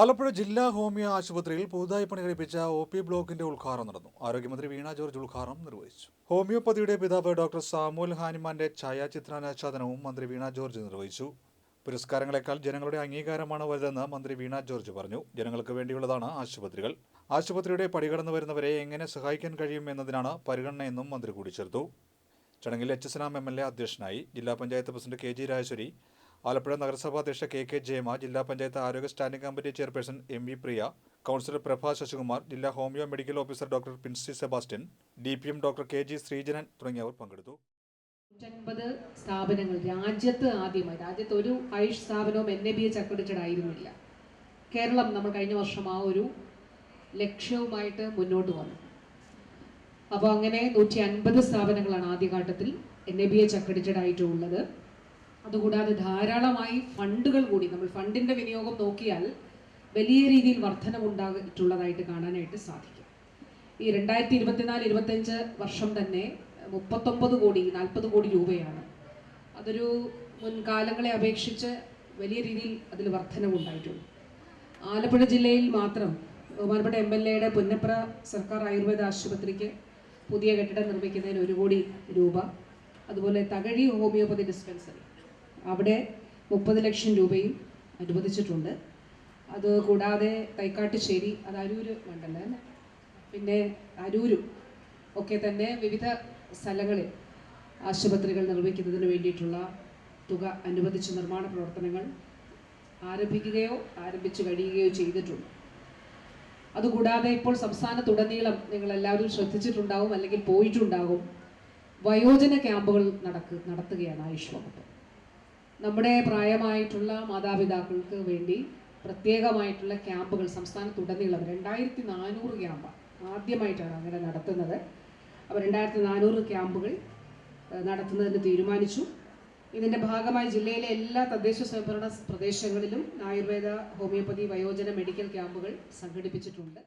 ആലപ്പുഴ ജില്ലാ ഹോമിയോ ആശുപത്രിയിൽ പുതുതായി പണി കഴിപ്പിച്ച ഒ പി ബ്ലോക്കിന്റെ ഉദ്ഘാടനം നടന്നു. ആരോഗ്യമന്ത്രി വീണ ജോർജ് ഉദ്ഘാടനം നിർവഹിച്ചു. ഹോമിയോപ്പതിയുടെ പിതാവ് ഡോക്ടർ സാമുൽ ഹാനിമാന്റെ ഛായാചിത്രാനാച്ഛാദനവും മന്ത്രി വീണ ജോർജ് നിർവഹിച്ചു. പുരസ്കാരങ്ങളെക്കാൾ ജനങ്ങളുടെ അംഗീകാരമാണ് വലുതെന്ന് മന്ത്രി വീണ ജോർജ് പറഞ്ഞു. ജനങ്ങൾക്ക് വേണ്ടിയുള്ളതാണ് ആശുപത്രികൾ. ആശുപത്രിയുടെ പടികടന്നു വരുന്നവരെ എങ്ങനെ സഹായിക്കാൻ കഴിയും എന്നതിനാണ് പരിഗണനയെന്നും മന്ത്രി കൂട്ടിച്ചേർത്തു. ചടങ്ങിൽ H S M L A അധ്യക്ഷനായി ജില്ലാ panchayat president K G Rajeshwari Alappuzha നഗരസഭാ അധ്യക്ഷ കെ കെ ജയമ ജില്ലാ പഞ്ചായത്ത് ആരോഗ്യ standing committee chairperson M V Priya councillor Prabha Sasikumar ജില്ലാ homoeo medical officer doctor Pincy Sebastian D P M doctor K G Sreejanan തുടങ്ങിയവർ പങ്കെടുത്തു. നൂറ്റൻപത് സ്ഥാപനങ്ങൾ രാജ്യത്ത് ആദ്യമായി രാജ്യത്ത് ഒരു ആയുഷ് സ്ഥാപനവും N A B H accredited ആയിരുന്നില്ല കേരളം നമ്മൾ കഴിഞ്ഞ വർഷം ആ ഒരു ലക്ഷ്യവുമായിട്ട് മുന്നോട്ട് വന്നു. അപ്പോൾ അങ്ങനെ നൂറ്റി അൻപത് സ്ഥാപനങ്ങളാണ് ആദ്യഘട്ടത്തിൽ N A B H accredited ആയിട്ടുള്ളത് അതുകൂടാതെ ധാരാളമായി ഫണ്ടുകൾ കൂടി നമ്മൾ ഫണ്ടിന്റെ വിനിയോഗം നോക്കിയാൽ വലിയ രീതിയിൽ വർധനമുണ്ടായിട്ടുള്ളതായിട്ട് കാണാനായിട്ട് സാധിക്കും. ഈ രണ്ടായിരത്തി ഇരുപത്തിനാല് ഇരുപത്തഞ്ച് വർഷം തന്നെ മുപ്പത്തൊമ്പത് കോടി നാൽപ്പത് കോടി രൂപയാണ്. അതൊരു മുൻകാലങ്ങളെ അപേക്ഷിച്ച് വലിയ രീതിയിൽ അതിൽ വർധനവുണ്ടായിട്ടുണ്ട്. ആലപ്പുഴ ജില്ലയിൽ മാത്രം ബഹുമാനപ്പെട്ട എം എൽ എയുടെ പുന്നപ്ര സർക്കാർ ആയുർവേദ ആശുപത്രിക്ക് പുതിയ കെട്ടിടം നിർമ്മിക്കുന്നതിന് ഒരു കോടി രൂപ. അതുപോലെ തകഴി ഹോമിയോപ്പതി ഡിസ്പെൻസറി. അവിടെ മുപ്പത് ലക്ഷം രൂപയും അനുവദിച്ചിട്ടുണ്ട്. അത് കൂടാതെ തൈക്കാട്ടുശ്ശേരി അത് അരൂര് മണ്ഡലം അല്ലേ? പിന്നെ അരൂരും ഒക്കെ തന്നെ വിവിധ സ്ഥലങ്ങളിൽ ആശുപത്രികൾ നിർമ്മിക്കുന്നതിന് വേണ്ടിയിട്ടുള്ള തുക അനുവദിച്ച് നിർമ്മാണ പ്രവർത്തനങ്ങൾ ആരംഭിക്കുകയോ ആരംഭിച്ചു കഴിയുകയോ ചെയ്തിട്ടുണ്ട്. അതുകൂടാതെ ഇപ്പോൾ സംസ്ഥാനത്തുടനീളം നിങ്ങളെല്ലാവരും ശ്രദ്ധിച്ചിട്ടുണ്ടാവും അല്ലെങ്കിൽ പോയിട്ടുണ്ടാകും വയോജന ക്യാമ്പുകൾ നടക്ക് നടത്തുകയാണ് ആയുഷ് വകുപ്പ്. നമ്മുടെ പ്രായമായിട്ടുള്ള മാതാപിതാക്കൾക്ക് വേണ്ടി പ്രത്യേകമായിട്ടുള്ള ക്യാമ്പുകൾ സംസ്ഥാനത്തുടനീളം രണ്ടായിരത്തി നാനൂറ് ക്യാമ്പ് ആദ്യമായിട്ടാണ് അങ്ങനെ നടത്തുന്നത്. അപ്പോൾ രണ്ടായിരത്തി നാനൂറ് ക്യാമ്പുകൾ നടത്തുന്നതിന് തീരുമാനിച്ചു. ഇതിന്റെ ഭാഗമായി ജില്ലയിലെ എല്ലാ തദ്ദേശ സ്വയംഭരണ പ്രദേശങ്ങളിലും ആയുർവേദ ഹോമിയോപ്പതി വയോജന മെഡിക്കൽ ക്യാമ്പുകൾ സംഘടിപ്പിച്ചിട്ടുണ്ട്.